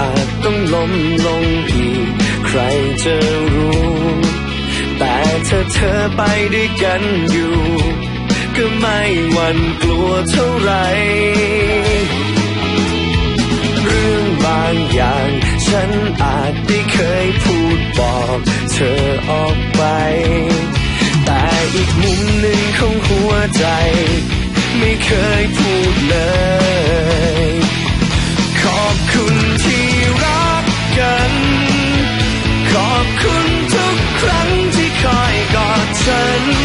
อาจต้องล้มลงอีก ใครจะรู้ แต่ถ้าเธอไปด้วยกันอยู่ ก็ไม่หวั่นกลัวเท่าไหรเรื่องบางอย่าง ฉันอาจได้เคยพูดบอกเธอออกไป แต่อีกมุมหนึ่งของหัวใจ ไม่เคยพูดเลย ก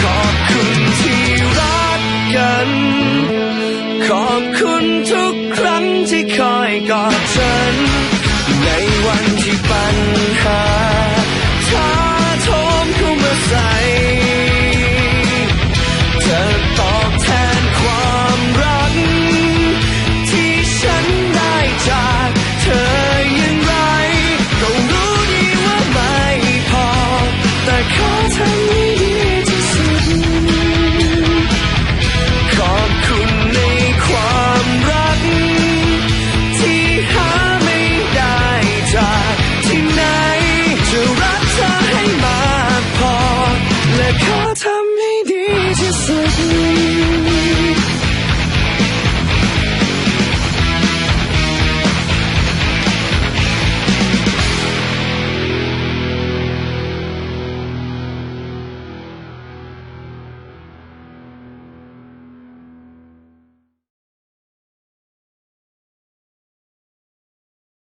ขอบคุณที่รักกันขอบคุณทุกครั้งที่คอยกอดฉันในวัน was me.